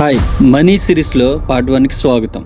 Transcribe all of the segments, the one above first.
Hi money సిరీస్లో part వన్కి స్వాగతం.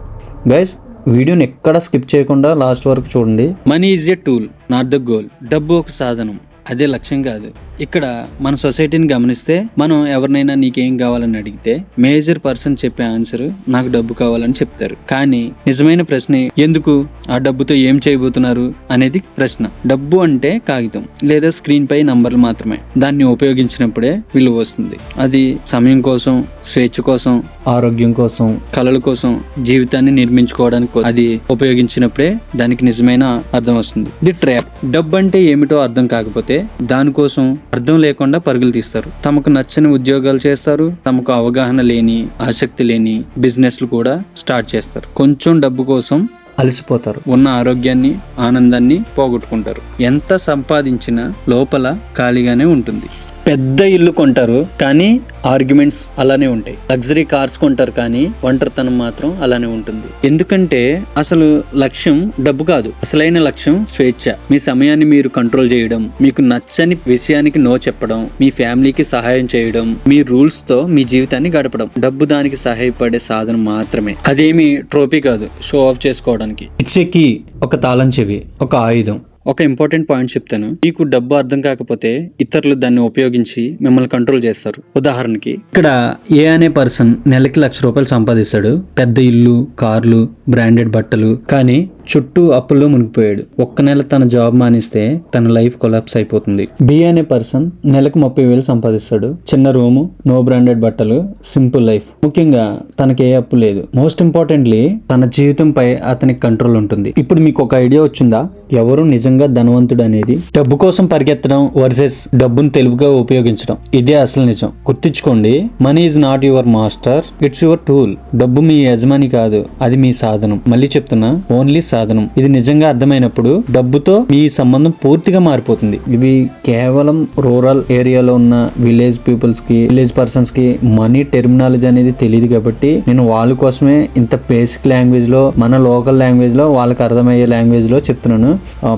గైస్ వీడియోని ఎక్కడ స్కిప్ చేయకుండా లాస్ట్ వరకు చూడండి. Money is a tool not the goal. డబ్బు ఒక సాధనం అదే లక్ష్యం కాదు. ఇక్కడ మన సొసైటీని గమనిస్తే మనం ఎవరినైనా నీకేం కావాలని అడిగితే మేజర్ పర్సన్ చెప్పే ఆన్సర్ నాకు డబ్బు కావాలని చెప్తారు. కానీ నిజమైన ప్రశ్న ఎందుకు? ఆ డబ్బుతో ఏం చేయబోతున్నారు? అనేది ప్రశ్న. డబ్బు అంటే కాగితం లేదా స్క్రీన్ పై నంబర్లు మాత్రమే. దాన్ని ఉపయోగించినప్పుడే విలువ వస్తుంది. అది సమయం కోసం స్వేచ్ఛ కోసం ఆరోగ్యం కోసం కళల కోసం జీవితాన్ని నిర్మించుకోవడానికి అది ఉపయోగించినప్పుడే దానికి నిజమైన అర్థం వస్తుంది. The trap. డబ్బు అంటే ఏమిటో అర్థం కాకపోతే దానికోసం అర్థం లేకుండా పరుగులు తీస్తారు. తమకు నచ్చని ఉద్యోగాలు చేస్తారు. తమకు అవగాహన లేని ఆసక్తి లేని బిజినెస్లు కూడా స్టార్ట్ చేస్తారు. కొంచెం డబ్బు కోసం అలసిపోతారు. ఉన్న ఆరోగ్యాన్ని ఆనందాన్ని పోగొట్టుకుంటారు. ఎంత సంపాదించినా లోపల ఖాళీగానే ఉంటుంది. పెద్ద ఇల్లు కొంటారు కానీ ఆర్గ్యుమెంట్స్ అలానే ఉంటాయి. లగ్జరీ కార్స్ కొంటారు కానీ ఒంటరితనం మాత్రం అలానే ఉంటుంది. ఎందుకంటే అసలు లక్ష్యం డబ్బు కాదు. అసలైన లక్ష్యం స్వేచ్ఛ. మీ సమయాన్ని మీరు కంట్రోల్ చేయడం మీకు నచ్చని విషయానికి నో చెప్పడం మీ ఫ్యామిలీకి సహాయం చేయడం మీ రూల్స్తో మీ జీవితాన్ని గడపడం. డబ్బు దానికి సహాయపడే సాధనం మాత్రమే. అదేమి ట్రోఫీ కాదు షో ఆఫ్ చేసుకోవడానికి. ఇట్స్ కీ ఒక తాళం చెవి ఒక ఆయుధం. ఒక ఇంపార్టెంట్ పాయింట్ చెప్తాను. మీకు డబ్బు అర్థం కాకపోతే ఇతరులు దాన్ని ఉపయోగించి మిమ్మల్ని కంట్రోల్ చేస్తారు. ఉదాహరణకి ఇక్కడ ఏ అనే పర్సన్ నెలకి లక్ష రూపాయలు సంపాదిస్తాడు. పెద్ద ఇల్లు కార్లు బ్రాండెడ్ బట్టలు. కానీ చుట్టూ అప్పుల్లో మునిగిపోయాడు. ఒక్క నెల తన జాబ్ మానేస్తే తన లైఫ్ కొలాప్స్ అయిపోతుంది. బి అనే పర్సన్ నెలకు ముప్పై వేలు సంపాదిస్తాడు. చిన్న రూము నో బ్రాండెడ్ బట్టలు సింపుల్ లైఫ్. ముఖ్యంగా తనకి ఏ అప్పు లేదు. మోస్ట్ ఇంపార్టెంట్లీ తన జీవితంపై అతనికి కంట్రోల్ ఉంటుంది. ఇప్పుడు మీకు ఒక ఐడియా వచ్చిందా? ఎవరు నిజంగా ధనవంతుడు అనేది డబ్బు కోసం పరిగెత్తడం వర్సెస్ డబ్బును తెలివిగా ఉపయోగించడం. ఇదే అసలు నిజం. గుర్తించుకోండి money is not your master it's your tool. డబ్బు మీ యజమాని కాదు అది మీ సాధనం. మళ్ళీ చెప్తున్నా ఓన్లీ సాధనం. ఇది నిజంగా అర్థమైనప్పుడు డబ్బుతో మీ సంబంధం పూర్తిగా మారిపోతుంది. ఇవి కేవలం రూరల్ ఏరియాలో ఉన్న విలేజ్ పీపుల్స్కి విలేజ్ పర్సన్స్కి మనీ టెర్మినాలజీ అనేది తెలియదు కాబట్టి నేను వాళ్ళ కోసమే ఇంత బేసిక్ లాంగ్వేజ్లో మన లోకల్ లాంగ్వేజ్లో వాళ్ళకి అర్థమయ్యే లాంగ్వేజ్లో చెప్తున్నాను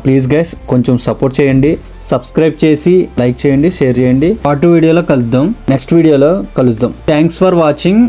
ప్లీజ్ గైస్ కొంచెం సపోర్ట్ చేయండి. సబ్స్క్రైబ్ చేసి లైక్ చేయండి షేర్ చేయండి. పాటు వీడియోలో కలుద్దాం. నెక్స్ట్ వీడియోలో కలుద్దాం. Thanks for watching.